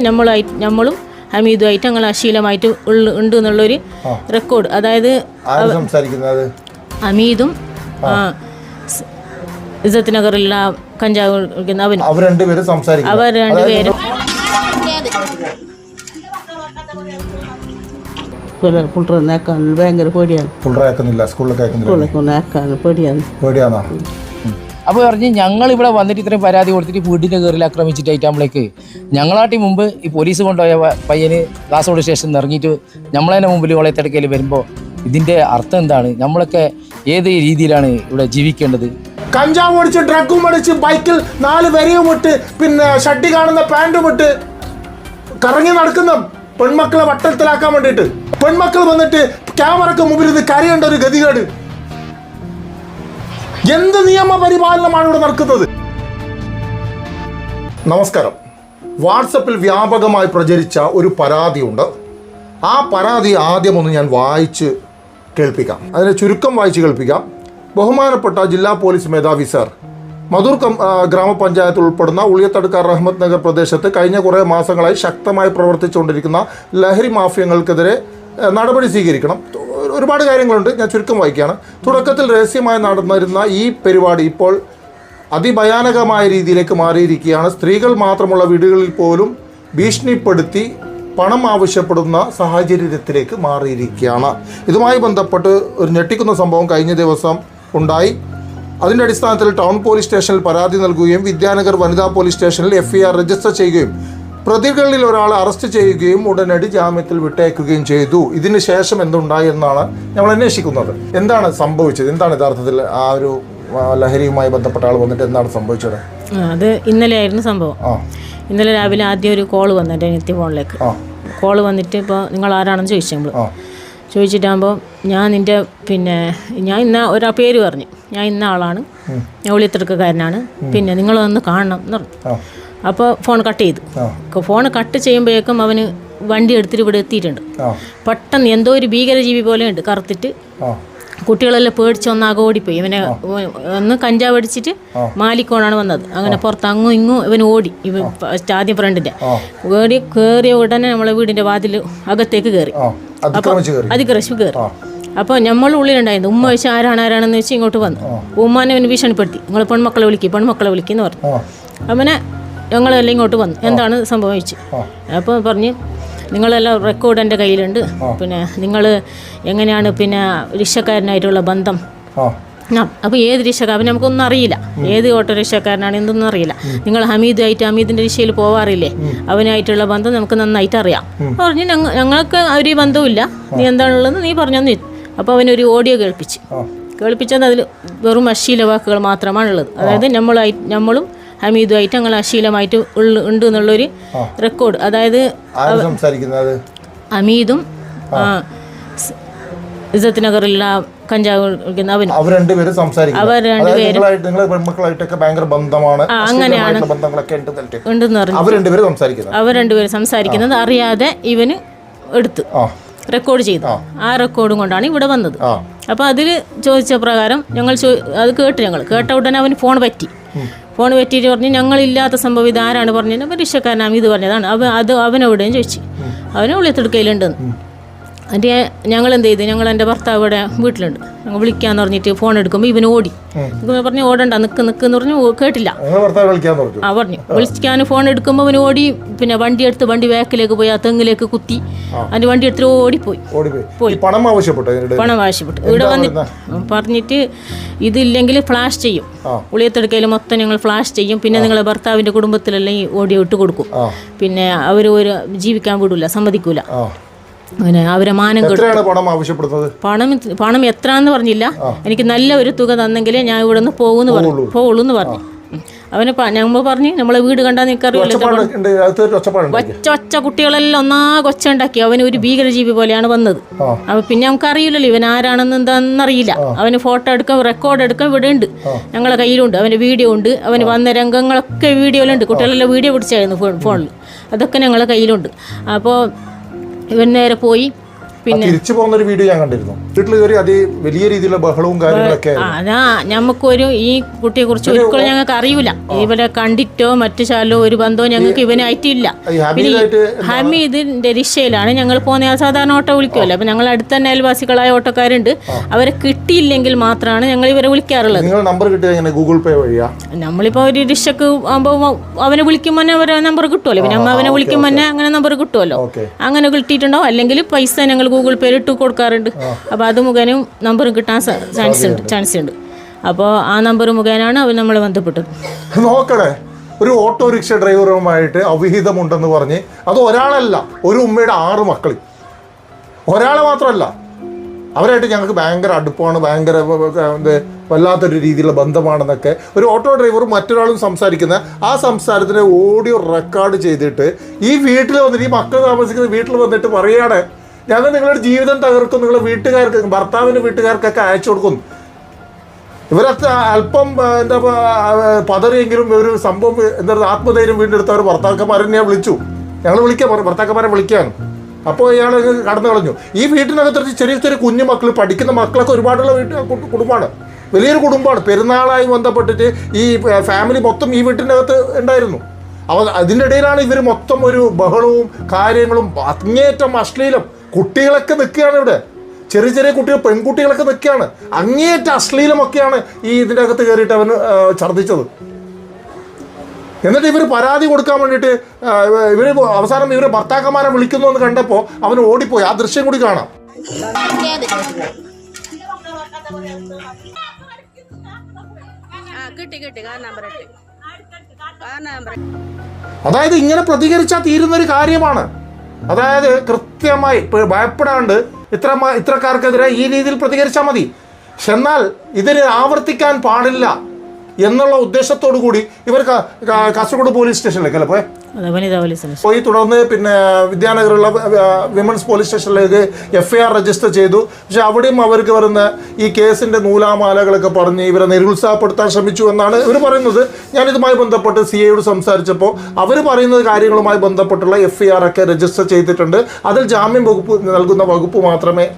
നമ്മളായി നമ്മളും ഹമീദുമായിട്ട് ഞങ്ങൾ അശീലമായിട്ട് ഉണ്ട് എന്നുള്ളൊരു റെക്കോർഡ് അതായത് ആര് സംസാരിക്കുന്നത്? ഹമീദും ഇസത്ത് നഗറിലുള്ള കഞ്ചാവ് അവനും അവർ രണ്ടുപേരും സംസാരിക്കുന്നത് അവർ രണ്ടുപേരും. പിള്ളേർ നേക്കാൻ ഭയങ്കര പേടിയാണ് പിള്ളേർക്ക് നേക്കാൻ പേടിയാണ്? പേടിയാന്നാ അപ്പോൾ പറഞ്ഞ് ഞങ്ങൾ ഇവിടെ വന്നിട്ട് ഇത്രയും പരാതി കൊടുത്തിട്ട് വീടിന്റെ കയറിൽ ആക്രമിച്ചിട്ടായിട്ടാകുമ്പോഴേക്ക് ഞങ്ങളാട്ടി മുമ്പ് ഈ പോലീസ് കൊണ്ടുപോയ പയ്യന് കാസർഗോഡ് സ്റ്റേഷനിൽ നിന്ന് ഇറങ്ങിയിട്ട് നമ്മളതിന്റെ മുമ്പിൽ വളയത്തിടക്കയിൽ വരുമ്പോൾ ഇതിന്റെ അർത്ഥം എന്താണ്? നമ്മളൊക്കെ ഏത് രീതിയിലാണ് ഇവിടെ ജീവിക്കേണ്ടത്? കഞ്ചാവ് ഓടിച്ച് ഡ്രഗും അടിച്ച് ബൈക്കിൽ നാല് വരയും ഇട്ട് പിന്നെ ഷട്ടി കാണുന്ന പാന്റും ഇട്ട് കറങ്ങി നടക്കുന്ന പെൺമക്കളെ വട്ടത്തിലാക്കാൻ വേണ്ടിയിട്ട്. പെൺമക്കൾ വന്നിട്ട് ക്യാമറക്ക് മുമ്പിൽ ഇത് കരയേണ്ട ഒരു ഗതികേട്. എന്ത് നിയമപരിപാലനമാണ് ഇവിടെ നടക്കുന്നത്? നമസ്കാരം. വാട്സപ്പിൽ വ്യാപകമായി പ്രചരിച്ച ഒരു പരാതിയുണ്ട്. ആ പരാതി ആദ്യമൊന്ന് ഞാൻ വായിച്ച് കേൾപ്പിക്കാം. അതിനെ ചുരുക്കം വായിച്ച് കേൾപ്പിക്കാം. ബഹുമാനപ്പെട്ട ജില്ലാ പോലീസ് മേധാവി സർ മധൂർ കം ഗ്രാമപഞ്ചായത്തിൽ ഗ്രാമപഞ്ചായത്ത് ഉൾപ്പെടുന്ന ഉളിയത്തടുക്ക റഹ്മത് നഗർ പ്രദേശത്ത് കഴിഞ്ഞ കുറേ മാസങ്ങളായി ശക്തമായി പ്രവർത്തിച്ചുകൊണ്ടിരിക്കുന്ന ലഹരി മാഫിയങ്ങൾക്കെതിരെ നടപടി സ്വീകരിക്കണം. ഒരുപാട് കാര്യങ്ങളുണ്ട്. ഞാൻ ചുരുക്കം വായിക്കുകയാണ്. തുടക്കത്തിൽ രഹസ്യമായി നടന്നിരുന്ന ഈ പരിപാടി ഇപ്പോൾ അതിഭയാനകമായ രീതിയിലേക്ക് മാറിയിരിക്കുകയാണ്. സ്ത്രീകൾ മാത്രമുള്ള വീടുകളിൽ പോലും ഭീഷണിപ്പെടുത്തി പണം ആവശ്യപ്പെടുന്ന സാഹചര്യത്തിലേക്ക് മാറിയിരിക്കുകയാണ്. ഇതുമായി ബന്ധപ്പെട്ട് ഒരു ഞെട്ടിക്കുന്ന സംഭവം കഴിഞ്ഞ ദിവസം ഉണ്ടായി. അതിന്റെ അടിസ്ഥാനത്തിൽ ടൗൺ പോലീസ് സ്റ്റേഷനിൽ പരാതി നൽകുകയും വിദ്യാനഗർ വനിതാ പോലീസ് സ്റ്റേഷനിൽ എഫ് രജിസ്റ്റർ ചെയ്യുകയും പ്രതികളിൽ ഒരാളെ അറസ്റ്റ് ചെയ്യുകയും ഉടനടി ജാമ്യത്തിൽ വിട്ടയക്കുകയും ചെയ്തു. ഇതിന് ശേഷം എന്തുണ്ടായി എന്നാണ് ഞങ്ങൾ അന്വേഷിക്കുന്നത്. എന്താണ് സംഭവിച്ചത്? എന്താണ് യഥാർത്ഥത്തിൽ ആ ഒരു ലഹരിയുമായി ബന്ധപ്പെട്ട ആൾ വന്നിട്ട് എന്താണ് സംഭവിച്ചത്? അത് ഇന്നലെ ആയിരുന്നു സംഭവം ഇന്നലെ രാവിലെ ആദ്യം ഒരു കോൾ വന്നിട്ട് നിത്യ ഫോണിലേക്ക്. കോൾ കോൾ വന്നിട്ട് ഇപ്പോൾ നിങ്ങൾ ആരാണെന്ന് ചോദിച്ചു നമ്മൾ ചോദിച്ചിട്ടാകുമ്പോൾ ഞാൻ നിന്റെ പിന്നെ ഞാൻ ഇന്ന ഒരാ പേര് പറഞ്ഞു. ഞാൻ ഇന്ന ആളാണ്. ഞാൻ ഒളിത്തിടുക്കക്കാരനാണ് പിന്നെ നിങ്ങൾ വന്ന് കാണണം എന്ന് പറഞ്ഞു. അപ്പോൾ ഫോൺ കട്ട് ചെയ്തു. ഫോൺ കട്ട് ചെയ്യുമ്പോഴേക്കും അവന് വണ്ടി എടുത്തിട്ട് ഇവിടെ എത്തിയിട്ടുണ്ട്. പെട്ടെന്ന് എന്തോ ഒരു ഭീകരജീവി പോലെ ഉണ്ട് കറുത്തിട്ട് കുട്ടികളെല്ലാം പേടിച്ച് ഒന്നാകെ ഓടിപ്പോയി ഇവനെ ഒന്ന് കഞ്ചാവ് അടിച്ചിട്ട് മാലിക്കോണാണ് വന്നത്. അങ്ങനെ പുറത്ത് അങ്ങും ഇങ്ങും ഇവൻ ഓടി. ഫസ്റ്റ് ആദ്യം ഫ്രണ്ടിന്റെ ഓടി കയറിയ ഉടനെ നമ്മളെ വീടിന്റെ വാതിൽ അകത്തേക്ക് കയറി അപ്പോൾ അതിക്രശു കയറി അപ്പോൾ നമ്മൾ ഉള്ളിലുണ്ടായിരുന്നു. ഉമ്മ വെച്ച് ആരാണ് ആരാണെന്ന് വെച്ച് ഇങ്ങോട്ട് വന്നു. ഉമ്മാനെ അവന് ഭീഷണിപ്പെടുത്തി. നിങ്ങൾ പെൺമക്കളെ വിളിക്കും പെൺമക്കളെ വിളിക്കുന്നു പറഞ്ഞു. അങ്ങനെ അവനെ ഞങ്ങളെല്ലാം ഇങ്ങോട്ട് വന്നു. എന്താണ് സംഭവിച്ചു അപ്പോൾ പറഞ്ഞു നിങ്ങളെല്ലാം റെക്കോർഡ് എന്റെ കയ്യിലുണ്ട്. പിന്നെ നിങ്ങൾ എങ്ങനെയാണ് പിന്നെ രക്ഷക്കാരനായിട്ടുള്ള ബന്ധം? ആ. അപ്പോൾ ഏത് റിക്ഷക്കാരൻ നമുക്കൊന്നും അറിയില്ല. ഏത് ഓട്ടോ റിക്ഷക്കാരനാണ് എന്തൊന്നും അറിയില്ല. നിങ്ങൾ ഹമീദായിട്ട് ഹമീദിന്റെ രക്ഷയിൽ പോവാറില്ലേ? അവനായിട്ടുള്ള ബന്ധം നമുക്ക് നന്നായിട്ട് അറിയാം. പറഞ്ഞു ഞങ്ങൾ ഞങ്ങൾക്ക് ഒരു ബന്ധവുമില്ല. നീ എന്താണുള്ളത് നീ പറഞ്ഞു അപ്പോൾ അവനൊരു ഓഡിയോ കേൾപ്പിച്ച്. കേൾപ്പിച്ചത് അതിൽ വെറും അശ്ലീല വാക്കുകൾ മാത്രമാണുള്ളത്. അതായത് നമ്മളായി നമ്മളും ഹമീദുമായിട്ട് ഞങ്ങൾ അശീലമായിട്ട് ഉണ്ട് എന്നുള്ളൊരു റെക്കോർഡ് അതായത് സംസാരിക്കുന്നത്? സ്- ഇസത്ത് നഗറിലുള്ള കഞ്ചാവ് അവനും. അവർ രണ്ടുപേരും സംസാരിക്കുന്നത്. അവർ രണ്ടുപേരും. പെൺമക്കളായിട്ടൊക്കെ ഭയങ്കര ബന്ധമാണ്. അശ്ലീലമായിട്ടുള്ള ബന്ധങ്ങളൊക്കെ ഉണ്ടെന്ന് പറഞ്ഞു അവർ രണ്ടുപേരും സംസാരിക്കുന്നത്. അവർ രണ്ടുപേരും സംസാരിക്കുന്നത് അറിയാതെ ഇവന് എടുത്തു റെക്കോർഡ് ചെയ്തു. ആ. റെക്കോർഡും കൊണ്ടാണ് ഇവിടെ വന്നത്. അപ്പൊ അപ്പോൾ അതിൽ ചോദിച്ച പ്രകാരം ഞങ്ങൾ അത് കേട്ടു ഞങ്ങൾ കേട്ട ഉടനെ അവന് ഫോൺ പറ്റി. ഫോൺ പറ്റിയിട്ട് പറഞ്ഞ് ഞങ്ങളില്ലാത്ത സംഭവം ഇതാരാണ്? പറഞ്ഞത് അപ്പോൾ റിക്ഷക്കാരനാണ് ഇത് പറഞ്ഞതാണ്. അവൻ അത് അവനെവിടെയും ചോദിച്ചു. അവനെ ഉള്ളിത്തെടുക്കയിലുണ്ടെന്ന് എന്നിട്ട് ഞങ്ങൾ എന്ത് ചെയ്തു ഞങ്ങൾ എന്റെ ഭർത്താവ് ഇവിടെ വീട്ടിലുണ്ട്. ഞങ്ങൾ വിളിക്കാന്ന് പറഞ്ഞിട്ട് ഫോൺ എടുക്കുമ്പോൾ ഇവന് ഓടി. പറഞ്ഞു ഓടണ്ട നിൽക്ക് നിൽക്ക് എന്ന് പറഞ്ഞു. കേട്ടില്ല. ആ പറഞ്ഞു. വിളിക്കാൻ ഫോൺ എടുക്കുമ്പോൾ അവന് ഓടി. പിന്നെ വണ്ടി എടുത്ത് വണ്ടി വേക്കിലേക്ക് പോയി ആ തെങ്ങിലേക്ക് കുത്തി. അതിന് വണ്ടി എടുത്തിട്ട് ഓടിപ്പോയി. പോയി. പണം ആവശ്യപ്പെട്ടു പണം ആവശ്യപ്പെട്ടു. ഇവിടെ വന്നിട്ട് പറഞ്ഞിട്ട് ഇതില്ലെങ്കിൽ ഫ്ലാഷ് ചെയ്യും. ഉളിയത്തെടുക്കയിൽ മൊത്തം ഞങ്ങൾ ഫ്ലാഷ് ചെയ്യും. പിന്നെ നിങ്ങളെ ഭർത്താവിന്റെ കുടുംബത്തിലെല്ലാം ഈ ഓഡിയോ ഇട്ട് കൊടുക്കും പിന്നെ അവർ ഒരു ജീവിക്കാൻ വിടൂല സമ്മതിക്കൂല. പിന്നെ അവരെ മാനം പണം ആവശ്യപ്പെടുന്നത്? പണം പണം എത്ര എന്ന് പറഞ്ഞില്ല എനിക്ക് നല്ല ഒരു തുക തന്നെങ്കിലേ ഞാൻ ഇവിടെ നിന്ന് പോകുന്നു പറഞ്ഞു പോകുള്ളൂ എന്ന് പറഞ്ഞു. അവനെ ഞങ്ങൾ പറഞ്ഞു നമ്മളെ വീട് കണ്ടാൽ നിനക്കറിയില്ല ഒച്ച ഒച്ച കുട്ടികളെല്ലാം ഒന്നാ കൊച്ച ഉണ്ടാക്കി അവന് ഒരു ഭീകരജീവി പോലെയാണ് വന്നത്. അപ്പൊ പിന്നെ നമുക്ക് അറിയില്ലല്ലോ ഇവൻ ആരാണെന്ന് എന്താണെന്നറിയില്ല അവന് ഫോട്ടോ എടുക്കാം റെക്കോർഡ് എടുക്കാം ഇവിടെ ഉണ്ട് ഞങ്ങളെ കയ്യിലുണ്ട്. അവന്റെ വീഡിയോ ഉണ്ട്. അവന് വന്ന രംഗങ്ങളൊക്കെ വീഡിയോയിലുണ്ട് കുട്ടികളെല്ലാം വീഡിയോ പിടിച്ചായിരുന്നു ഫോണിൽ അതൊക്കെ ഞങ്ങളെ കയ്യിലുണ്ട്. അപ്പോൾ ഇവൻ നേരെ പോയി. തിരിച്ചു പോകുന്ന ഒരു വീഡിയോ ഞാൻ കണ്ടിരുന്നു. വീട്ടിൽ കയറി അതി വലിയ രീതിയിലുള്ള ബഹളവും കാര്യങ്ങളൊക്കെ അതാ ഞമ്മക്കൊരു ഈ കുട്ടിയെ കുറിച്ച് ഒരിക്കലും ഞങ്ങൾക്ക് അറിയൂല. ഇവരെ കണ്ടിട്ടോ മറ്റു ശാലോ ഒരു ബന്ധവും ഞങ്ങൾക്ക് ഇവനായിട്ടില്ല ഹമീദിന്റെ രക്ഷയിലാണ് ഞങ്ങൾ പോകുന്ന സാധാരണ ഓട്ടോ വിളിക്കുമല്ലോ. അപ്പൊ ഞങ്ങൾ അടുത്ത തന്നെ അയൽവാസികളായ ഓട്ടോക്കാരുണ്ട്. അവരെ കിട്ടിയില്ലെങ്കിൽ മാത്രമാണ് ഞങ്ങൾ ഇവരെ വിളിക്കാറുള്ളത്. നിങ്ങൾ നമ്പർ ഗൂഗിൾ പേ വഴിയാ? നമ്മളിപ്പോ ഒരു രക്ഷക്ക് ആകുമ്പോൾ അവനെ വിളിക്കുമ്പോൾ അവരെ നമ്പർ കിട്ടുമല്ലോ. പിന്നെ അവനെ വിളിക്കുമ്പോൾ അങ്ങനെ നമ്പർ കിട്ടുമല്ലോ. അങ്ങനെ കിട്ടിയിട്ടുണ്ടോ? അല്ലെങ്കിൽ പൈസ ഞങ്ങൾ ഗൂഗിൾ പേയിൽ ഇട്ട് കൊടുക്കാറുണ്ട്. അപ്പോൾ അത് മുഖേനയും നമ്പർ കിട്ടാൻ ചാൻസ് ഉണ്ട് ചാൻസ് ഉണ്ട്. അപ്പോൾ ആ നമ്പർ മുഖേനയാണ് അവർ നമ്മളെ ബന്ധപ്പെട്ടത്. നോക്കണേ ഒരു ഓട്ടോറിക്ഷ ഡ്രൈവറുമായിട്ട് അവിഹിതമുണ്ടെന്ന് പറഞ്ഞ് അത് ഒരാളല്ല ഒരു ഉമ്മയുടെ ആറ് മക്കൾ ഒരാളെ മാത്രമല്ല. അവരായിട്ട് ഞങ്ങൾക്ക് ഭയങ്കര അടുപ്പമാണ് ഭയങ്കര എന്ത് വല്ലാത്തൊരു രീതിയിലുള്ള ബന്ധമാണെന്നൊക്കെ ഒരു ഓട്ടോ ഡ്രൈവർ മറ്റൊരാളും സംസാരിക്കുന്ന ആ സംസാരത്തിനെ ഓഡിയോ റെക്കോർഡ് ചെയ്തിട്ട് ഈ വീട്ടിൽ വന്നിട്ട് ഈ മക്കൾ താമസിക്കുന്ന വീട്ടിൽ വന്നിട്ട് പറയുകയാണ് ഞങ്ങൾ നിങ്ങളുടെ ജീവിതം തകർക്കും നിങ്ങളുടെ വീട്ടുകാർക്ക് ഭർത്താവിന്റെ വീട്ടുകാർക്കൊക്കെ അയച്ചു കൊടുക്കും ഇവരൊക്കെ അല്പം എന്താ പതറിയെങ്കിലും ഒരു സംഭവം എന്താ ആത്മധൈര്യം വീണ്ടെടുത്ത അവർ ഭർത്താക്കന്മാരെ ഞാൻ വിളിച്ചു. ഞങ്ങൾ വിളിക്കാൻ പറഞ്ഞു ഭർത്താക്കന്മാരെ വിളിക്കാണ് അപ്പോൾ ഇയാൾ കടന്നു കളഞ്ഞു. ഈ വീട്ടിനകത്ത് ചെറിയ ചെറിയ കുഞ്ഞു മക്കൾ പഠിക്കുന്ന മക്കളൊക്കെ ഒരുപാടുള്ള വീട്ട് കു- കുടുംബമാണ്. വലിയൊരു കുടുംബമാണ്. പെരുന്നാളായി ബന്ധപ്പെട്ടിട്ട് ഈ ഫാമിലി മൊത്തം ഈ വീട്ടിനകത്ത് ഉണ്ടായിരുന്നു. അപ്പോൾ അതിന്റെ ഇടയിലാണ് ഇവർ മൊത്തം ഒരു ബഹളവും കാര്യങ്ങളും അങ്ങേറ്റം അശ്ലീലം. കുട്ടികളൊക്കെ നിൽക്കുകയാണ് ഇവിടെ. ചെറിയ ചെറിയ കുട്ടികൾ പെൺകുട്ടികളൊക്കെ നിൽക്കുകയാണ്. അങ്ങേയറ്റ അശ്ലീലമൊക്കെയാണ് ഈ ഇതിന്റെ അകത്ത് കയറിയിട്ട് അവൻ ഛർദ്ദിച്ചത്. എന്നിട്ട് ഇവർ പരാതി കൊടുക്കാൻ വേണ്ടിയിട്ട് ഇവർ അവസാനം ഇവർ ഭർത്താക്കന്മാരെ വിളിക്കുന്നു എന്ന് കണ്ടപ്പോൾ അവൻ ഓടിപ്പോയി. ആ ദൃശ്യം കൂടി കാണാം. അതായത് ഇങ്ങനെ പ്രതികരിച്ചാൽ തീരുന്ന ഒരു കാര്യമാണ്. അതായത് കൃത്യമായി ഭയപ്പെടാണ്ട് ഇത്ര ഇത്രക്കാർക്കെതിരെ ഈ രീതിയിൽ പ്രതികരിച്ചാൽ മതി. എന്നാൽ ഇതിന് ആവർത്തിക്കാൻ പാടില്ല. എന്നുള്ള ഉദ്ദേശത്തോടു കൂടി ഇവർ കാസർഗോഡ് പോലീസ് സ്റ്റേഷനിലേക്ക് അല്ലേ പോയെ? തുടർന്ന് പിന്നെ വിദ്യാനഗറുള്ള വിമൻസ് പോലീസ് സ്റ്റേഷനിലേക്ക് എഫ് ഐ ആർ രജിസ്റ്റർ ചെയ്തു. പക്ഷെ അവിടെയും അവർക്ക് വരുന്ന ഈ കേസിന്റെ നൂലാമാലകളൊക്കെ പറഞ്ഞ് ഇവരെ നിരുത്സാഹപ്പെടുത്താൻ ശ്രമിച്ചു എന്നാണ് ഇവർ പറയുന്നത്. ഞാനിതുമായി ബന്ധപ്പെട്ട് സി ഐയോട് സംസാരിച്ചപ്പോൾ അവർ പറയുന്ന കാര്യങ്ങളുമായി ബന്ധപ്പെട്ടുള്ള എഫ് ഐ ആർ ഒക്കെ രജിസ്റ്റർ ചെയ്തിട്ടുണ്ട്. അതിൽ ജാമ്യം വകുപ്പ് നൽകുന്ന വകുപ്പ് മാത്രമേ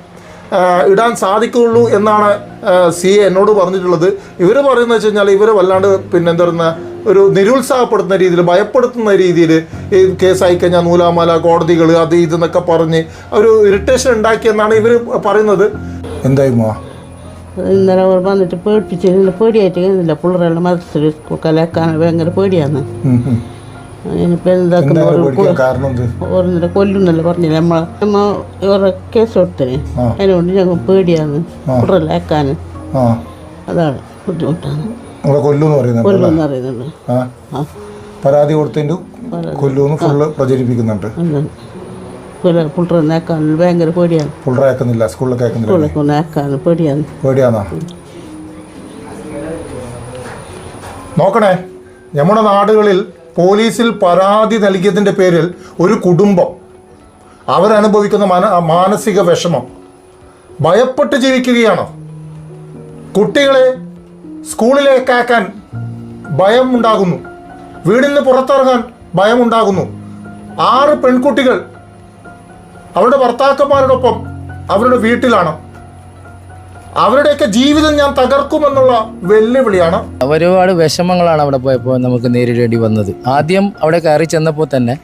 ഇടാൻ സാധിക്കുള്ളൂ എന്നാണ് സി എ എന്നോട് പറഞ്ഞിട്ടുള്ളത്. ഇവർ പറയുന്നത് വെച്ച് കഴിഞ്ഞാൽ ഇവർ വല്ലാണ്ട് പിന്നെ എന്താ പറയുന്ന ഒരു നിരുത്സാഹപ്പെടുത്തുന്ന രീതിയിൽ ഭയപ്പെടുത്തുന്ന രീതിയിൽ ഈ കേസ് ആയിക്കഴിഞ്ഞാൽ നൂലാമാല കോടതികൾ അത് ഇതെന്നൊക്കെ പറഞ്ഞ് ഒരു ഇറിറ്റേഷൻ ഉണ്ടാക്കിയെന്നാണ് ഇവർ പറയുന്നത്. എന്തായി മാ ഇന്നലെ അവർ വന്നിട്ട് പേടിപ്പിച്ചില്ല പേടിയായിട്ട് കഴിഞ്ഞില്ല പിള്ളേരെല്ലാം മതത്തിൽ കലക്കാൻ ഭയങ്കര പേടിയാണ്. ഇനിയിപ്പോൾ എന്താക്കുന്ന കൊല്ലുന്നല്ലേ പറഞ്ഞില്ല? നമ്മളെ നമ്മ ഇവരെ കേസ് കൊടുത്തിന്. അതിനുകൊണ്ട് ഞങ്ങൾ പേടിയാണ്. പിള്ളേരാക്കാൻ ആ. അതാണ് ബുദ്ധിമുട്ടാണ്. കൊല്ലുന്ന് അറിയുന്നുണ്ട് പരാതി കൊടുത്തതിന്റെ കൊല്ലൂന്ന് ഫുള്ള് പ്രചരിപ്പിക്കുന്നുണ്ട്. ഭയങ്കര പേടിയാണ്. സ്കൂളിലൊക്കെ പേടിയാണ്. പേടിയാന്നാ നോക്കണേ നമ്മുടെ നാടുകളിൽ പോലീസിൽ പരാതി നൽകിയതിന്റെ പേരിൽ ഒരു കുടുംബം അവരനുഭവിക്കുന്ന മന മാനസിക വിഷമം ഭയപ്പെട്ട് ജീവിക്കുകയാണ്. കുട്ടികളെ സ്കൂളിലേക്കാക്കാൻ ഭയം ഉണ്ടാകുന്നു വീടിൽ നിന്ന് പുറത്തിറങ്ങാൻ ഭയമുണ്ടാകുന്നു. ആറ് പെൺകുട്ടികൾ അവരുടെ ഭർത്താക്കന്മാരോടൊപ്പം അവരുടെ വീട്ടിലാണ്. അവരുടെയൊക്കെ ജീവിതം ഞാൻ തകർക്കുമെന്നുള്ള വെല്ലുവിളിയാണ്. ഒരുപാട് വിഷമങ്ങളാണ് അവിടെ പോയപ്പോൾ നമുക്ക് നേരിടേണ്ടി വന്നത്. ആദ്യം അവിടെ കയറി ചെന്നപ്പോൾ തന്നെ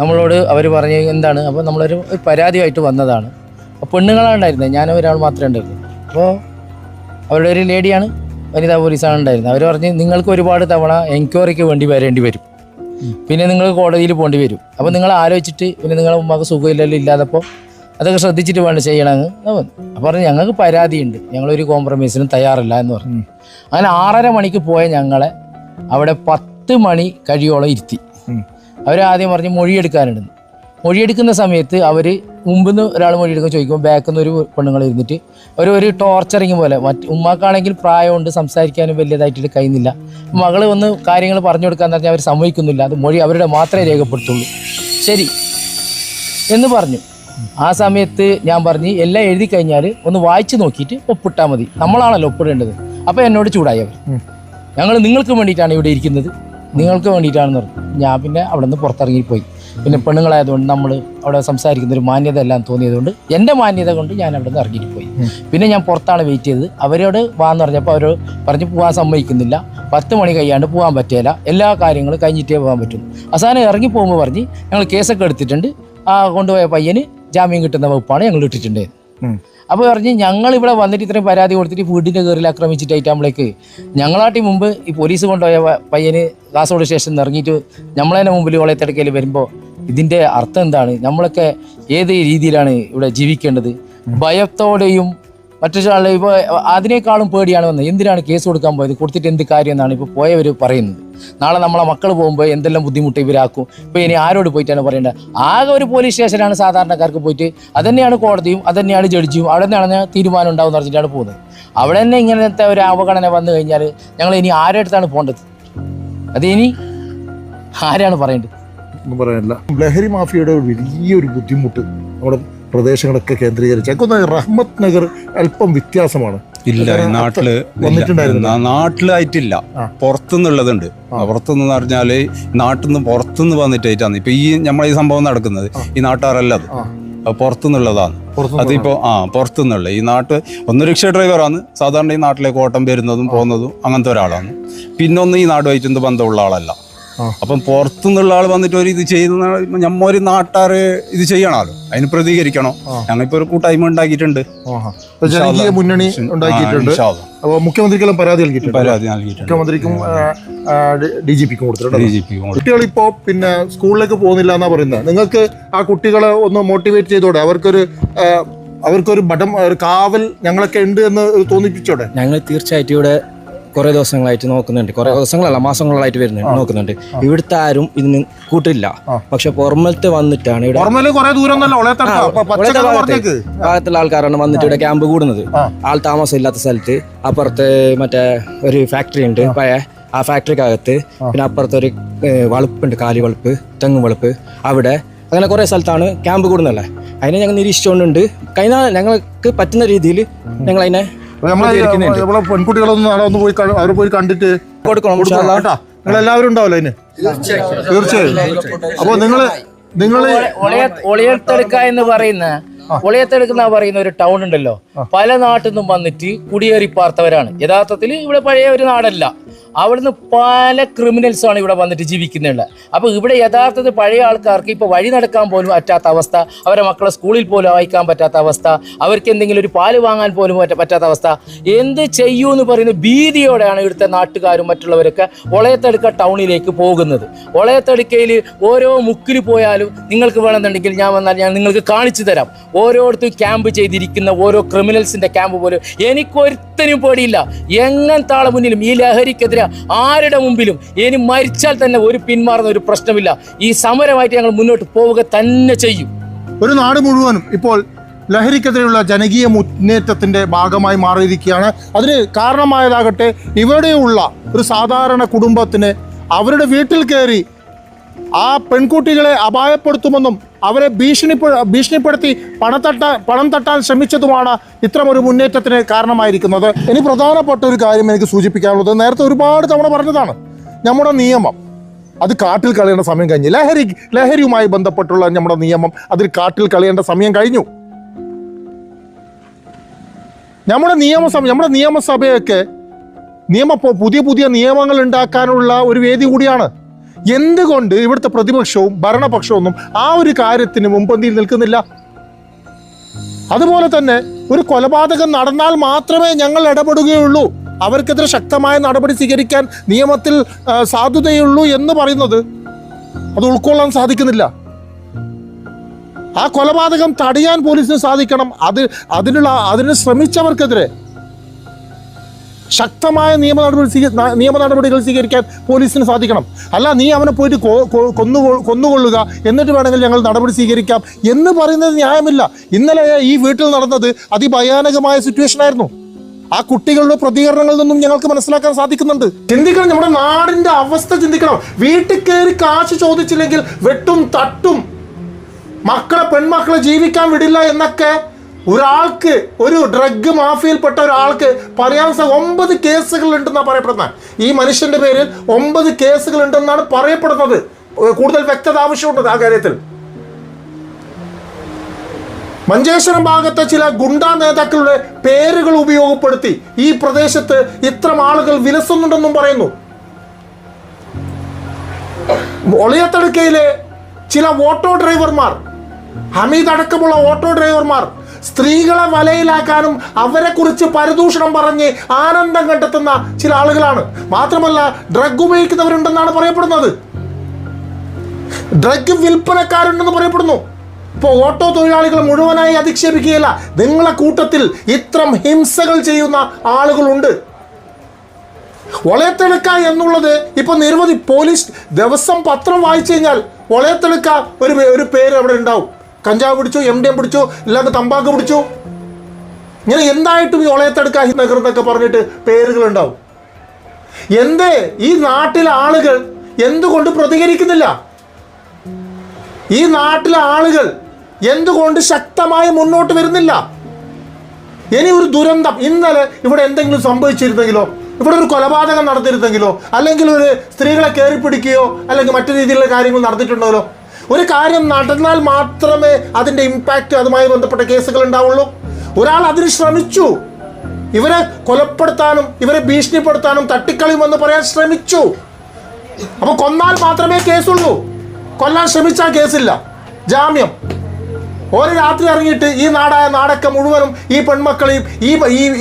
നമ്മളോട് അവർ പറഞ്ഞു എന്താണ്? അപ്പോൾ നമ്മളൊരു പരാതിയായിട്ട് വന്നതാണ്. അപ്പോൾ പെണ്ണുങ്ങളാണ് ഉണ്ടായിരുന്നത്. ഞാൻ ഒരാൾ മാത്രമേ ഉണ്ടായിരുന്നു അപ്പോൾ അവരുടെ ഒരു ലേഡിയാണ് വനിതാ പോലീസാണ് ഉണ്ടായിരുന്നത്. അവർ പറഞ്ഞ് നിങ്ങൾക്ക് ഒരുപാട് തവണ എൻക്വയറിക്ക് വേണ്ടി വരേണ്ടി വരും. പിന്നെ നിങ്ങൾ കോടതിയിൽ പോകേണ്ടി വരും. അപ്പോൾ നിങ്ങൾ ആലോചിച്ചിട്ട് പിന്നെ നിങ്ങളെ ഉമ്മക്ക് സുഖമില്ലല്ലോ ഇല്ലാതപ്പോൾ അതൊക്കെ ശ്രദ്ധിച്ചിട്ട് വേണം ചെയ്യണമെന്ന്. പറഞ്ഞു അപ്പോൾ പറഞ്ഞു ഞങ്ങൾക്ക് പരാതിയുണ്ട്. ഞങ്ങളൊരു കോംപ്രമൈസിനും തയ്യാറില്ല എന്ന് പറഞ്ഞു. അങ്ങനെ ആറര മണിക്ക് പോയ ഞങ്ങളെ അവിടെ പത്ത് മണി കഴിയോളം ഇരുത്തി. അവരാദ്യം ആദ്യം പറഞ്ഞ് മൊഴിയെടുക്കാനുണ്ടെന്ന് മൊഴിയെടുക്കുന്ന സമയത്ത് അവർ മുമ്പിൽ നിന്ന് ഒരാൾ മൊഴിയെടുക്കാൻ ചോദിക്കുമ്പോൾ ബാക്കിൽ നിന്ന് ഒരു പെണ്ണുങ്ങൾ ഇരുന്നിട്ട് ഒരു ഒരു ടോർച്ചറിങ് പോലെ. മറ്റ് ഉമ്മാക്കാണെങ്കിൽ പ്രായമുണ്ട് സംസാരിക്കാനും വലിയതായിട്ട് കഴിയുന്നില്ല മകൾ ഒന്ന് കാര്യങ്ങൾ പറഞ്ഞു കൊടുക്കാന്ന് പറഞ്ഞാൽ അവർ സമ്മതിക്കുന്നില്ല. അത് മൊഴി അവരുടെ മാത്രമേ രേഖപ്പെടുത്തുള്ളൂ. ശരി എന്ന് പറഞ്ഞു. ആ സമയത്ത് ഞാൻ പറഞ്ഞ് എല്ലാം എഴുതി കഴിഞ്ഞാൽ ഒന്ന് വായിച്ചു നോക്കിയിട്ട് ഒപ്പിട്ടാൽ മതി. നമ്മളാണല്ലോ ഒപ്പിടേണ്ടത്. അപ്പോൾ എന്നോട് ചൂടായി അവർ ഞങ്ങൾ നിങ്ങൾക്ക് വേണ്ടിയിട്ടാണ് ഇവിടെ ഇരിക്കുന്നത്. നിങ്ങൾക്ക് വേണ്ടിയിട്ടാണെന്ന് പറഞ്ഞു. ഞാൻ പിന്നെ അവിടെ നിന്ന് പുറത്തിറങ്ങിപ്പോയി. പിന്നെ പെണ്ണുങ്ങളായതുകൊണ്ട് നമ്മൾ അവിടെ സംസാരിക്കുന്ന ഒരു മാന്യത എല്ലാം തോന്നിയതുകൊണ്ട് എന്റെ മാന്യത കൊണ്ട് ഞാൻ അവിടെ നിന്ന് ഇറങ്ങിയിട്ട് പോയി പിന്നെ ഞാൻ പുറത്താണ് വെയിറ്റ് ചെയ്തത്. അവരോട് വാന്ന് പറഞ്ഞപ്പോൾ അവർ പറഞ്ഞ് പോകാൻ സമ്മതിക്കുന്നില്ല. പത്ത് മണി കഴിയാണ്ട് പോകാൻ പറ്റില്ല എല്ലാ കാര്യങ്ങളും കഴിഞ്ഞിട്ടേ പോകാൻ പറ്റും അവസാനം ഇറങ്ങി പോകുമ്പോൾ പറഞ്ഞ് ഞങ്ങൾ കേസൊക്കെ എടുത്തിട്ടുണ്ട്. ആ കൊണ്ടുപോയ പയ്യന് ജാമ്യം കിട്ടുന്ന വകുപ്പാണ് ഞങ്ങൾ ഇട്ടിട്ടുണ്ട്. അപ്പോൾ പറഞ്ഞ് ഞങ്ങൾ ഇവിടെ വന്നിട്ട് ഇത്രയും പരാതി കൊടുത്തിട്ട് വീടിന്റെ കയറിൽ ആക്രമിച്ചിട്ടായിട്ടാകുമ്പോഴേക്ക് ഞങ്ങളാട്ടി മുമ്പ് ഈ പോലീസ് കൊണ്ടുപോയ പയ്യന് കാസർഗോഡ് സ്റ്റേഷനിൽ ഇറങ്ങിയിട്ട് നമ്മളതിനെ മുമ്പിൽ വളയത്തിടക്കയിൽ വരുമ്പോൾ ഇതിന്റെ അർത്ഥം എന്താണ്? നമ്മളൊക്കെ ഏത് രീതിയിലാണ് ഇവിടെ ജീവിക്കേണ്ടത്? ഭയത്തോടെയും മറ്റൊരാളെ ഇപ്പോൾ അതിനേക്കാളും പേടിയാണ് വന്നത്. എന്തിനാണ് കേസ് കൊടുക്കാൻ പോയത്? കൊടുത്തിട്ട് എന്ത് കാര്യം എന്നാണ് ഇപ്പോൾ പോയവർ പറയുന്നത്. നാളെ നമ്മളെ മക്കൾ പോകുമ്പോൾ എന്തെല്ലാം ബുദ്ധിമുട്ട് ഇവരാക്കും? ഇപ്പോൾ ഇനി ആരോട് പോയിട്ടാണ് പറയേണ്ടത് ആകെ ഒരു പോലീസ് സ്റ്റേഷനാണ് സാധാരണക്കാർക്ക് പോയിട്ട് അതന്നെയാണ് കോടതിയും അതന്നെയാണ് ജഡ്ജിയും അവിടെ നിന്നാണ് തീരുമാനം ഉണ്ടാവും എന്ന് പറഞ്ഞിട്ടാണ് പോകുന്നത്. അവിടെ തന്നെ ഇങ്ങനത്തെ ഒരു അവഗണന വന്നു കഴിഞ്ഞാൽ ഞങ്ങൾ ഇനി ആരുടെ അടുത്താണ് പോകേണ്ടത്? അത് ഇനി ആരാണ് പറയേണ്ടത്? ഒന്നും പറയാനില്ല. ലഹരി മാഫിയയുടെ വലിയൊരു ബുദ്ധിമുട്ട് നമ്മുടെ പ്രദേശങ്ങളൊക്കെ കേന്ദ്രീകരിച്ച്. എനിക്കൊന്ന് റഹ്മത്ത് നഗർ അല്പം വ്യത്യാസമാണ്. ഇല്ല ഈ നാട്ടിൽ. നാട്ടിലായിട്ടില്ല. പുറത്തുനിന്നുള്ളതുണ്ട് പുറത്തുനിന്ന് പറഞ്ഞാൽ നാട്ടിൽ നിന്ന് പുറത്തുനിന്ന് വന്നിട്ടായിട്ടാണ് ഇപ്പൊ ഈ നമ്മളെ ഈ സംഭവം നടക്കുന്നത് ഈ നാട്ടുകാരല്ല അത്. പുറത്തുനിന്നുള്ളതാണ് അതിപ്പോ ആ പുറത്തുനിന്നുള്ള. ഈ നാട്ട് ഒന്ന് റിക്ഷ ഡ്രൈവറാണ്. സാധാരണ ഈ നാട്ടിലേക്ക് ഓട്ടം വരുന്നതും പോകുന്നതും അങ്ങനത്തെ ഒരാളാണ്. പിന്നൊന്നും ഈ നാട് എന്ത് ബന്ധമുള്ള ആളല്ല. അപ്പം പുറത്തുനിന്നുള്ള ആൾ വന്നിട്ട് ഒരു ഇത് ചെയ്യുന്ന നമ്മ ഒരു നാട്ടാറ് ഇത് ചെയ്യണമല്ലോ അതിന് പ്രതികരിക്കണോ. ഞങ്ങളിപ്പോ ഒരു കൂട്ടായ്മ ഉണ്ടാക്കിയിട്ടുണ്ട്. ജനകീയ മുന്നണി ഉണ്ടാക്കിയിട്ടുണ്ട്. അപ്പോൾ മുഖ്യമന്ത്രിക്കെല്ലാം പരാതി നൽകിയിട്ടുണ്ട്. പരാതി നൽകിയിട്ടുണ്ട്. മുഖ്യമന്ത്രിക്കും ഡി ജി പിക്കും കൊടുത്തിട്ടുണ്ട് ഡി ജി പിന്നെ സ്കൂളിലേക്ക് പോകുന്നില്ല എന്നാ പറയുന്നത്. നിങ്ങൾക്ക് ആ കുട്ടികളെ ഒന്ന് മോട്ടിവേറ്റ് ചെയ്തോടെ. അവർക്കൊരു അവർക്കൊരു ബടം ഒരു കാവൽ ഞങ്ങളൊക്കെ ഉണ്ട് എന്ന് തോന്നിപ്പിച്ചോടെ. ഞങ്ങൾ തീർച്ചയായിട്ടും ഇവിടെ കുറെ ദിവസങ്ങളായിട്ട് നോക്കുന്നുണ്ട്. കുറെ ദിവസങ്ങളല്ല മാസങ്ങളായിട്ട് വരുന്നുണ്ട് നോക്കുന്നുണ്ട്. ഇവിടുത്തെ ആരും ഇതിന് കൂട്ടില്ല. പക്ഷെ പുറമലത്തെ വന്നിട്ടാണ് ഇവിടെ ഭാഗത്തുള്ള ആൾക്കാരാണ് വന്നിട്ട് ഇവിടെ ക്യാമ്പ് കൂടുന്നത്. ആൾ താമസം ഇല്ലാത്ത സ്ഥലത്ത് അപ്പുറത്ത് മറ്റേ ഒരു ഫാക്ടറി ഉണ്ട് പഴയ ആ ഫാക്ടറിക്കകത്ത് പിന്നെ അപ്പുറത്ത് ഒരു ഏഹ്, വളപ്പുണ്ട് കാലി വളപ്പ് തെങ്ങ് വളപ്പ്. അവിടെ അങ്ങനെ കുറേ സ്ഥലത്താണ് ക്യാമ്പ് കൂടുന്നല്ലേ അതിനെ ഞങ്ങൾ നിരീക്ഷിച്ചുകൊണ്ടുണ്ട്. കഴിഞ്ഞ ഞങ്ങൾക്ക് പറ്റുന്ന രീതിയിൽ ഞങ്ങൾ അതിനെ നമ്മളെ പെൺകുട്ടികളൊന്നും അവിടെ ഒന്ന് പോയി അവർ പോയി കണ്ടിട്ട് കൊടുക്കണം. കേട്ടാ? നിങ്ങൾ എല്ലാവരും ഉണ്ടാവല്ലോ അതിന്? തീർച്ചയായും. അപ്പൊ നിങ്ങൾ നിങ്ങൾ ഒളിയ- ഒളിയത്തെടുക്ക എന്ന് പറയുന്ന ഒളിയത്തെടുക്കുന്ന പറയുന്ന ഒരു ടൗൺ ഉണ്ടല്ലോ. പല നാട്ടിൽ നിന്നും വന്നിട്ട് കുടിയേറി പാർത്തവരാണ് യഥാർത്ഥത്തിൽ ഇവിടെ പഴയ ഒരു നാടല്ല. അവിടുന്ന് പല ക്രിമിനൽസാണ് ഇവിടെ വന്നിട്ട് ജീവിക്കുന്നുള്ളത്. അപ്പൊ ഇവിടെ യഥാർത്ഥത്തിൽ പഴയ ആൾക്കാർക്ക് ഇപ്പൊ വഴി നടക്കാൻ പോലും പറ്റാത്ത അവസ്ഥ അവരെ മക്കളെ സ്കൂളിൽ പോലും അയക്കാൻ പറ്റാത്ത അവസ്ഥ അവർക്ക് എന്തെങ്കിലും ഒരു പാൽ വാങ്ങാൻ പോലും പറ്റാത്ത അവസ്ഥ. എന്ത് ചെയ്യൂ എന്ന് പറയുന്ന ഭീതിയോടെയാണ് ഇവിടുത്തെ നാട്ടുകാരും മറ്റുള്ളവരൊക്കെ ഒളയത്തടുക്ക ടൗണിലേക്ക് പോകുന്നത്. ഒളയത്തടുക്കയിൽ ഓരോ മുക്കിൽ പോയാലും നിങ്ങൾക്ക് വേണമെന്നുണ്ടെങ്കിൽ ഞാൻ വന്നാൽ ഞാൻ നിങ്ങൾക്ക് കാണിച്ചു തരാം. ഓരോരുത്തരും ക്യാമ്പ് ചെയ്തിരിക്കുന്ന ഓരോ ക്രിമിനൽസിന്റെ ക്യാമ്പ് പോലും എനിക്കൊരുത്തനും പേടിയില്ല. എങ്ങനത്തെ ആളെ മുന്നിലും ഈ ലഹരിക്കെതിരെ ആരുടെ മുമ്പിലും ഇനി മരിച്ചാൽ തന്നെ ഒരു പിന്മാറുന്ന ഒരു പ്രശ്നമില്ല. ഈ സമരമായിട്ട് ഞങ്ങൾ മുന്നോട്ട് പോവുക തന്നെ ചെയ്യും. ഒരു നാട് മുഴുവനും ഇപ്പോൾ ലഹരിക്കെതിരെയുള്ള ജനകീയ മുന്നേറ്റത്തിന്റെ ഭാഗമായി മാറിയിരിക്കുകയാണ്. അതിന് കാരണമായതാകട്ടെ ഇവിടെയുള്ള ഒരു സാധാരണ കുടുംബത്തിന് അവരുടെ വീട്ടിൽ കയറി ആ പെൺകുട്ടികളെ അപായപ്പെടുത്തുമെന്നും അവരെ ഭീഷണി ഭീഷണിപ്പെടുത്തി പണത്തട്ട പണം തട്ടാൻ ശ്രമിച്ചതുമാണ് ഇത്തരം ഒരു മുന്നേറ്റത്തിന് കാരണമായിരിക്കുന്നത്. ഇനി പ്രധാനപ്പെട്ട ഒരു കാര്യം എനിക്ക് സൂചിപ്പിക്കാനുള്ളത് നേരത്തെ ഒരുപാട് തവണ പറഞ്ഞതാണ്. നമ്മുടെ നിയമം അത് കാട്ടിൽ കളയേണ്ട സമയം കഴിഞ്ഞു ലഹരി ലഹരിയുമായി ബന്ധപ്പെട്ടുള്ള നമ്മുടെ നിയമം അതിൽ കാട്ടിൽ കളയേണ്ട സമയം കഴിഞ്ഞു. നമ്മുടെ നിയമസഭ നമ്മുടെ നിയമസഭയൊക്കെ നിയമ പുതിയ പുതിയ നിയമങ്ങൾ ഉണ്ടാക്കാനുള്ള ഒരു വേദി കൂടിയാണ്. എന്തുകൊണ്ട് ഇവിടുത്തെ പ്രതിപക്ഷവും ഭരണപക്ഷവും ഒന്നും ആ ഒരു കാര്യത്തിന് മുൻപന്തിയിൽ നിൽക്കുന്നില്ല? അതുപോലെ തന്നെ ഒരു കൊലപാതകം നടന്നാൽ മാത്രമേ ഞങ്ങൾ ഇടപെടുകയുള്ളൂ. അവർക്കെതിരെ ശക്തമായ നടപടി സ്വീകരിക്കാൻ നിയമത്തിൽ സാധ്യതയുള്ളൂ എന്ന് പറയുന്നത് അത് ഉൾക്കൊള്ളാൻ സാധിക്കുന്നില്ല. ആ കൊലപാതകം തടയാൻ പോലീസിന് സാധിക്കണം. അത് അതിനുള്ള അതിന് ശ്രമിച്ചവർക്കെതിരെ ശക്തമായ നിയമ നടപടി നിയമ നടപടികൾ സ്വീകരിക്കാൻ പോലീസിന് സാധിക്കണം. അല്ല നീ അവനെ പോയിട്ട് കൊന്നു കൊന്നുകൊള്ളുക എന്നിട്ട് വേണമെങ്കിൽ ഞങ്ങൾ നടപടി സ്വീകരിക്കാം എന്ന് പറയുന്നത് ന്യായമില്ല. ഇന്നലെ ഈ വീട്ടിൽ നടന്നത് അതിഭയാനകമായ സിറ്റുവേഷൻ ആയിരുന്നു. ആ കുട്ടികളുടെ പ്രതികരണങ്ങളിൽ നിന്നും ഞങ്ങൾക്ക് മനസ്സിലാക്കാൻ സാധിക്കുന്നുണ്ട്. ചിന്തിക്കണം നമ്മുടെ നാടിന്റെ അവസ്ഥ ചിന്തിക്കണം. വീട്ടിൽ കയറി കാശ് ചോദിച്ചില്ലെങ്കിൽ വെട്ടും തട്ടും. മക്കളെ പെൺമക്കളെ ജീവിക്കാൻ വിടില്ല എന്നൊക്കെ ഒരാൾക്ക് ഒരു ഡ്രഗ് മാഫിയയിൽപ്പെട്ട ഒരാൾക്ക് പറയാൻ ഒമ്പത് കേസുകൾ ഉണ്ടെന്നാണ് പറയപ്പെടുന്നത്. ഈ മനുഷ്യന്റെ പേരിൽ ഒമ്പത് കേസുകൾ ഉണ്ടെന്നാണ് പറയപ്പെടുന്നത് കൂടുതൽ വ്യക്തത ആവശ്യമുണ്ട് ആ കാര്യത്തിൽ? മഞ്ചേശ്വരം ഭാഗത്തെ ചില ഗുണ്ടാ നേതാക്കളുടെ പേരുകൾ ഉപയോഗപ്പെടുത്തി ഈ പ്രദേശത്ത് ഇത്തരം ആളുകൾ വിലസുന്നുണ്ടെന്നും പറയുന്നു. ഒളിയത്തടുക്കയിലെ ചില ഓട്ടോ ഡ്രൈവർമാർ ഹമീദ് അടക്കമുള്ള ഓട്ടോ ഡ്രൈവർമാർ സ്ത്രീകളെ വലയിലാക്കാനും അവരെ കുറിച്ച് പരദൂഷണം പറഞ്ഞ് ആനന്ദം കണ്ടെത്തുന്ന ചില ആളുകളാണ്. മാത്രമല്ല ഡ്രഗ് ഉപയോഗിക്കുന്നവരുണ്ടെന്നാണ് പറയപ്പെടുന്നത്. ഡ്രഗ് വിൽപ്പനക്കാരുണ്ടെന്ന് പറയപ്പെടുന്നു. ഇപ്പോൾ ഓട്ടോ തൊഴിലാളികൾ മുഴുവനായി അധിക്ഷേപിക്കുകയില്ല നിങ്ങളെ കൂട്ടത്തിൽ ഇത്തരം ഹിംസകൾ ചെയ്യുന്ന ആളുകളുണ്ട്. ഒളയത്തെടുക്ക എന്നുള്ളത് ഇപ്പൊ നിരവധി പോലീസ് ദിവസം പത്രം വായിച്ചു കഴിഞ്ഞാൽ ഒളയത്തെടുക്ക ഒരു ഒരു പേര് അവിടെ ഉണ്ടാവും. കഞ്ചാവ് പിടിച്ചു എം ഡി എം പിടിച്ചു ഇല്ലാണ്ട് തമ്പാക്ക് പിടിച്ചു. ഇങ്ങനെ എന്തായിട്ടും ഈ ഒളയത്തെടുക്കാൻ നഗർ എന്നൊക്കെ പറഞ്ഞിട്ട് പേരുകൾ ഉണ്ടാവും എന്തേ ഈ നാട്ടിലെ ആളുകൾ എന്തുകൊണ്ട് പ്രതികരിക്കുന്നില്ല? ഈ നാട്ടിലെ ആളുകൾ എന്തുകൊണ്ട് ശക്തമായി മുന്നോട്ട് വരുന്നില്ല? ഇനി ഒരു ദുരന്തം ഇന്നലെ ഇവിടെ എന്തെങ്കിലും സംഭവിച്ചിരുന്നെങ്കിലോ ഇവിടെ ഒരു കൊലപാതകം നടത്തിയിരുന്നെങ്കിലോ അല്ലെങ്കിൽ ഒരു സ്ത്രീകളെ കയറി പിടിക്കുകയോ അല്ലെങ്കിൽ മറ്റു രീതിയിലുള്ള കാര്യങ്ങൾ നടന്നിട്ടുണ്ടല്ലോ ഒരു കാര്യം നടന്നാൽ മാത്രമേ അതിന്റെ ഇമ്പാക്റ്റ് അതുമായി ബന്ധപ്പെട്ട കേസുകൾ ഉണ്ടാവുള്ളൂ. ഒരാൾ അതിന് ശ്രമിച്ചു. ഇവരെ കൊലപ്പെടുത്താനും ഇവരെ ഭീഷണിപ്പെടുത്താനും തട്ടിക്കളിയുമെന്ന് പറയാൻ ശ്രമിച്ചു. അപ്പൊ കൊന്നാൽ മാത്രമേ കേസുള്ളൂ. കൊല്ലാൻ ശ്രമിച്ചാൽ കേസില്ല. ജാമ്യം. ഒരു രാത്രി ഇറങ്ങിയിട്ട് ഈ നാടായ നാടൊക്കെ മുഴുവനും ഈ പെൺമക്കളെയും ഈ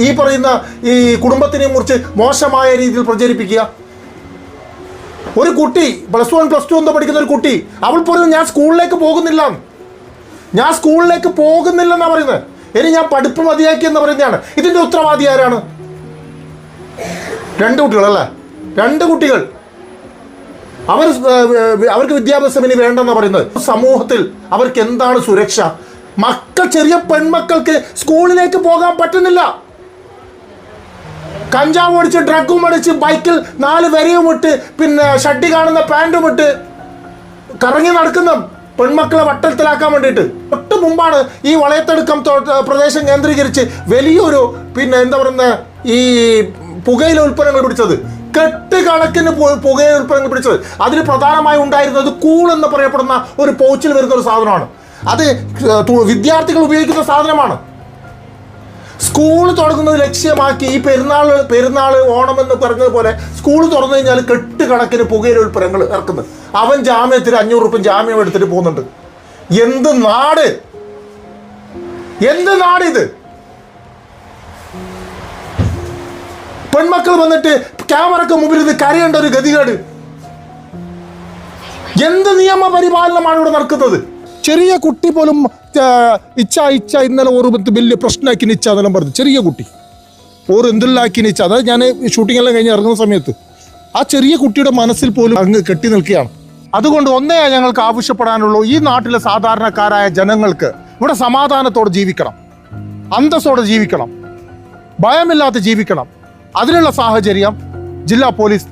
ഈ പറയുന്ന ഈ കുടുംബത്തിനെയും കുറിച്ച് മോശമായ രീതിയിൽ പ്രചരിപ്പിക്കുക. ഒരു കുട്ടി പ്ലസ് വൺ പ്ലസ് ടു എന്തോ പഠിക്കുന്ന ഒരു കുട്ടി. അവൾ പറയുന്നത് ഞാൻ സ്കൂളിലേക്ക് പോകുന്നില്ല. ഞാൻ സ്കൂളിലേക്ക് പോകുന്നില്ലെന്നാണ് പറയുന്നത്. ഇനി ഞാൻ പഠിപ്പ് മതിയാക്കി എന്ന് പറയുന്നതാണ്. ഇതിന്റെ ഉത്തരവാദി ആരാണ്? രണ്ട് കുട്ടികളല്ലേ രണ്ട് കുട്ടികൾ. അവർ അവർക്ക് വിദ്യാഭ്യാസം ഇനി വേണ്ടെന്നാ പറയുന്നത്. സമൂഹത്തിൽ അവർക്ക് എന്താണ് സുരക്ഷ? മക്കൾ ചെറിയ പെൺമക്കൾക്ക് സ്കൂളിലേക്ക് പോകാൻ പറ്റുന്നില്ല. കഞ്ചാവ് അടിച്ച് ഡ്രഗും അടിച്ച് ബൈക്കിൽ നാല് വരയും ഇട്ട് പിന്നെ ഷട്ടി കാണുന്ന പാന്റും ഇട്ട് കറങ്ങി നടക്കുന്ന പെൺമക്കളെ വട്ടത്തിലാക്കാൻ വേണ്ടിയിട്ട്. തൊട്ട് മുമ്പാണ് ഈ വളയത്തെടുക്കം പ്രദേശം കേന്ദ്രീകരിച്ച് വലിയൊരു പിന്നെ എന്താ പറയുന്ന ഈ പുകയില ഉൽപ്പന്നങ്ങൾ പിടിച്ചത്. കെട്ടുകണക്കിന് കണക്കിന് പുകയില ഉൽപ്പന്നങ്ങൾ പിടിച്ചത്. അതിൽ പ്രധാനമായി ഉണ്ടായിരുന്നത് കൂൾ എന്ന് പറയപ്പെടുന്ന ഒരു പൗച്ചിൽ വരുന്ന ഒരു സാധനമാണ്. അത് വിദ്യാർത്ഥികൾ ഉപയോഗിക്കുന്ന സാധനമാണ്. സ്കൂൾ തുടങ്ങുന്നത് ലക്ഷ്യമാക്കി ഈ പെരുന്നാൾ പെരുന്നാൾ ഓണം എന്ന് പറഞ്ഞതുപോലെ സ്കൂൾ തുറന്നു കഴിഞ്ഞാൽ കെട്ടുകണക്കിന് പുകയില ഉൽപ്പന്നങ്ങൾ ഇറക്കുന്നത്. അവൻ ജാമ്യത്തിന് അഞ്ഞൂറ് റുപ്യ ജാമ്യം എടുത്തിട്ട് പോകുന്നുണ്ട്. എന്ത് നാട്? എന്ത് നാട് ഇത്? പെൺമക്കൾ വന്നിട്ട് ക്യാമറക്ക് മുമ്പിൽ ഇത് കരയേണ്ട ഒരു ഗതികേട്. എന്ത് നിയമപരിപാലനമാണ് ഇവിടെ നടക്കുന്നത്? ചെറിയ കുട്ടി പോലും ഇച്ച ഇച്ച ഇന്നലെ ബത്ത് വലിയ പ്രശ്നമാക്കി നിച്ച എന്നെല്ലാം പറഞ്ഞു. ചെറിയ കുട്ടി. ഓർ എന്തെല്ലാക്കി നിച്ച. അതായത് ഞാൻ ഷൂട്ടിംഗ് എല്ലാം കഴിഞ്ഞ് ഇറങ്ങുന്ന സമയത്ത് ആ ചെറിയ കുട്ടിയുടെ മനസ്സിൽ പോലും അങ്ങ് കെട്ടി നിൽക്കുകയാണ്. അതുകൊണ്ട് ഒന്നേ ഞങ്ങൾക്ക് ആവശ്യപ്പെടാനുള്ളൂ. ഈ നാട്ടിലെ സാധാരണക്കാരായ ജനങ്ങൾക്ക് ഇവിടെ സമാധാനത്തോടെ ജീവിക്കണം. അന്തസ്സോടെ ജീവിക്കണം. ഭയമില്ലാതെ ജീവിക്കണം. അതിനുള്ള സാഹചര്യം ജില്ലാ പോലീസ്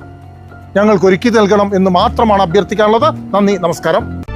ഞങ്ങൾക്ക് ഒരുക്കി നൽകണം എന്ന് മാത്രമാണ് അഭ്യർത്ഥിക്കാനുള്ളത്. നന്ദി നമസ്കാരം.